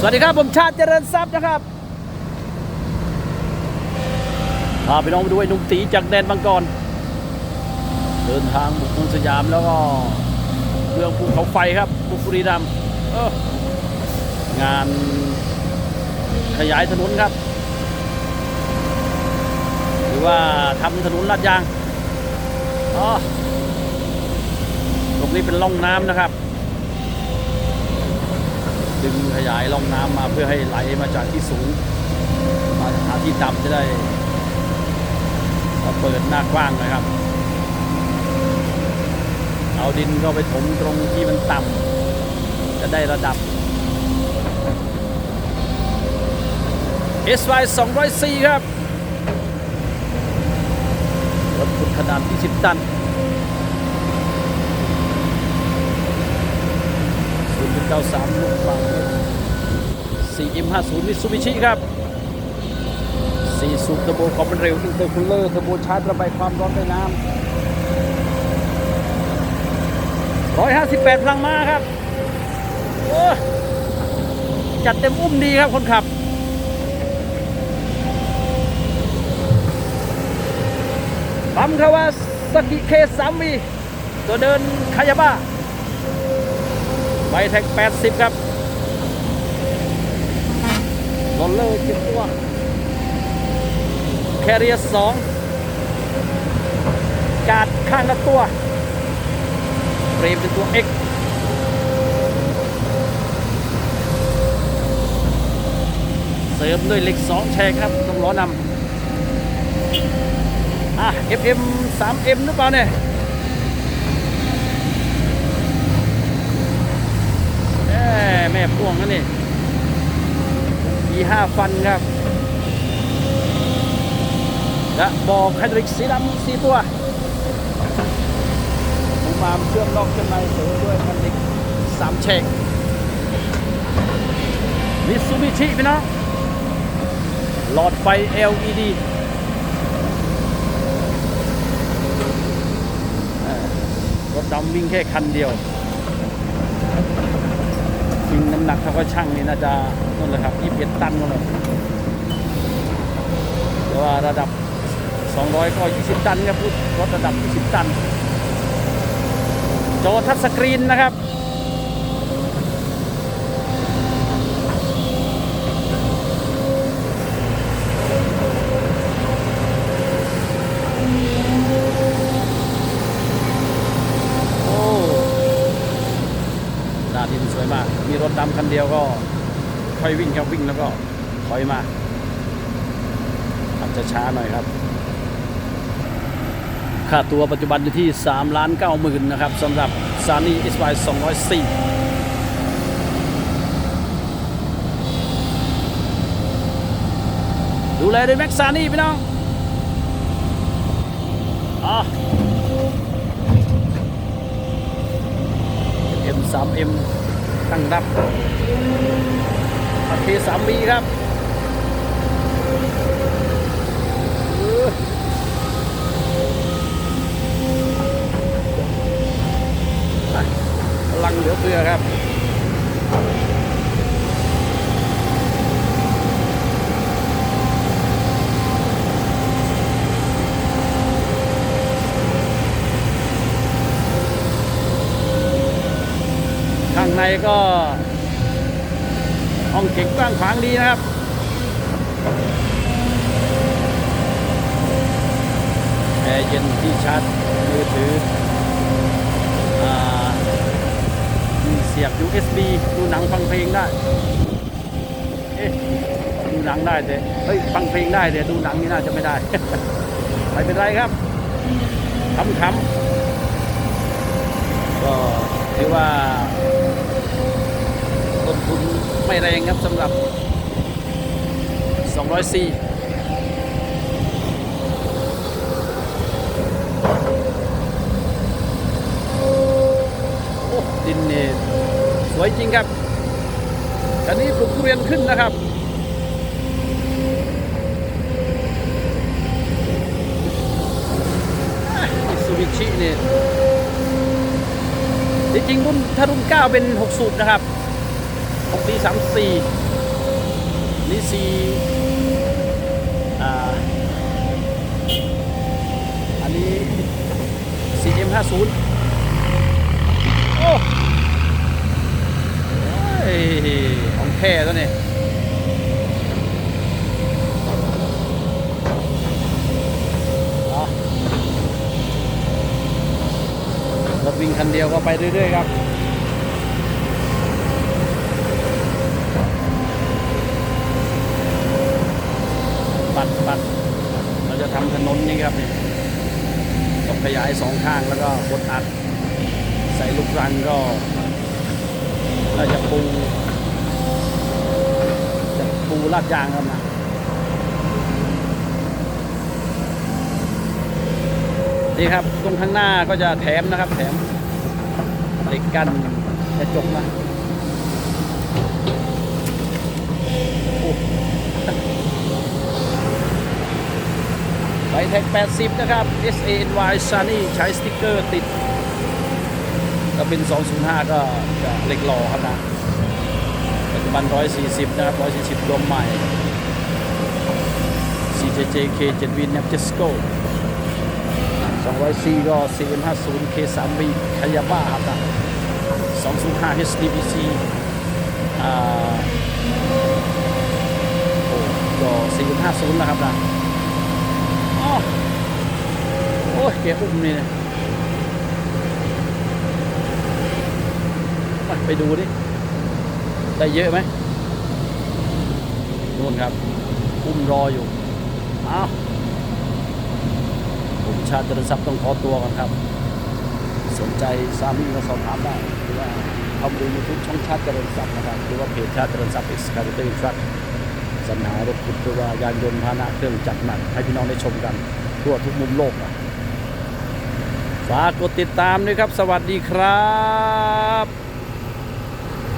สวัสดีครับ ผมชาติเจริญทรัพย์นะครับพาไปน้องไปดูไอ้นุ่มตีจากแดนบางกรเดินทางบุกเมืองสยามแล้วก็เมืองภูเขาไฟครับบุกบุรีรัมย์งานขยายถนนครับ หรือว่าทำถนนลาดยางอ๋อตรงนี้เป็นร่องน้ำนะครับ ดึงขยายร่องน้ำมาเพื่อให้ไหลมาจากที่สูง มาหาที่ต่ำจะได้เปิดหน้ากว้างนะครับ เอาดินก็ไปถมตรงที่มันต่ำจะได้ระดับ SY 204 ครับรถขุดขนาด 20 ตัน 93ลูกฟัง 4M50 มิซูบิชิครับ4สูบเทอร์โบความเร็วอินเตอร์คูลเลอร์เทอร์โบชาร์จระบายความร้อนด้วยน้ำ158พลังม้าครับโอ้จัดเต็มอุ้มดีครับคนขับปั๊มคาวาสกิเคสามีตัวเดินคายาบ้า ไบแท็ก80 ครับรอลเลอร์จิบตัวแคเรียสองกาดข้างละตัวเฟรมเป็นตัว X เสริมด้วยเหล็ก2แฉกครับตรงล้อนำอะ FM 3M หรือเปล่าเนี่ย แม่แม่พ่วงนั่นนี่ E5 ฟันครับ และบอกไฮดริกสีดำสีตัวผมมาเชื่อมนอกเชื่อมในเสริมด้วยไฮดริกสามเชกมิซูบิชิพี่น้องหลอดไฟ LED รถดำวิ่งแค่คันเดียว จริงน้ำหนักเขาก็ช่างนี่น่าจะนั่นแหละครับ21ตันก็เลยแต่ว่าระดับ 200 ก็ 20 ตันครับพูดรถระดับ 20 ตัน จอทัชสกรีนนะครับ โอ้ ดินสวยมาก มีรถดำคันเดียวก็ค่อยวิ่งครับวิ่งแล้วก็ถอยมาอาจจะช้าหน่อยครับ ค่าตัวปัจจุบันอยู่ที่3ล้าน9หมื่นนะครับสำหรับซานี่ SY 204ดูแลด้วยแม็กซานี่พี่น้องอ๋อ 3M ตั้งรับอาเคสามีครับพลังเหลือเฟือครับ ข้างใน ก็ห้องเก็บกว้างขวางดีนะครับ แอร์เย็นที่ชาร์จมือถือมีเสียบ USB ดูหนังฟังเพลงได้ เอ๊ะดูหนังได้แต่เฮ้ย ฟังเพลงได้แต่ดูหนังนี่น่าจะไม่ได้ ไม่เป็นไรครับขำๆก็ถือว่า ทุนไม่แรงครับสำหรับ204โอ้ดินนี่สวยจริงครับอันนี้ปลูกทุเรียนขึ้นนะครับมิซูบิชินี่จริงๆรุ่นถ้ารุ่น9เป็น 6 สูบนะครับ หกตีสามสี่นี่สี่อ่าอันนี้ CM 50 โอ้เฮ้ยของแท้ตัวนี้รถวิ่งคันเดียวก็ไปเรื่อยๆครับ ปัดปัดเราจะทำถ นี้ครับนี่ต้องขยายสองข้างแล้วก็บดอัด ใส่ลูกรังก็เราจะปูจะปูลาดยางครับนะนี่ครับตรงข้างหน้าก็จะแถมนะครับ แถมเหล็กกันกระจกนะ โอ้ไบแท็ก80 นะครับ S A N Y Sunny ใช้สติ๊กเกอร์ติดถ้าเป็น 205 ก็จะเหล็กหล่อครับนะปัจจุบัน 140 นะครับ 140 รวมใหม่ CJJ K7V n a p j e s c o 204 ก็ CM50 K3V คายาบ้าครับนะ205 HDBC อ่าก็ CM50 นะครับนะ โอ้ยแกอุ้มนี่นะมาไปดูดิ ได้เยอะไหมนู่นครับ อุ้มรออยู่ อ้าวผมชาติจรทรัพย์ต้องขอตัวกันครับ สนใจสามีก็สอบถามได้หรือว่าเข้ามาดูยูทูบช่องชาติจรทรัพย์นะครับ หรือว่าเพจชาติจรทรัพย์เอ็กซ์คาร์เตอร์ทรั สนารถขุดหรือว่ายานยนต์พาหนะเครื่องจักรหนักให้พี่น้องได้ชมกัน ทั่วทุกมุมโลกนะฝากกดติดตามด้วยครับ สวัสดีครับ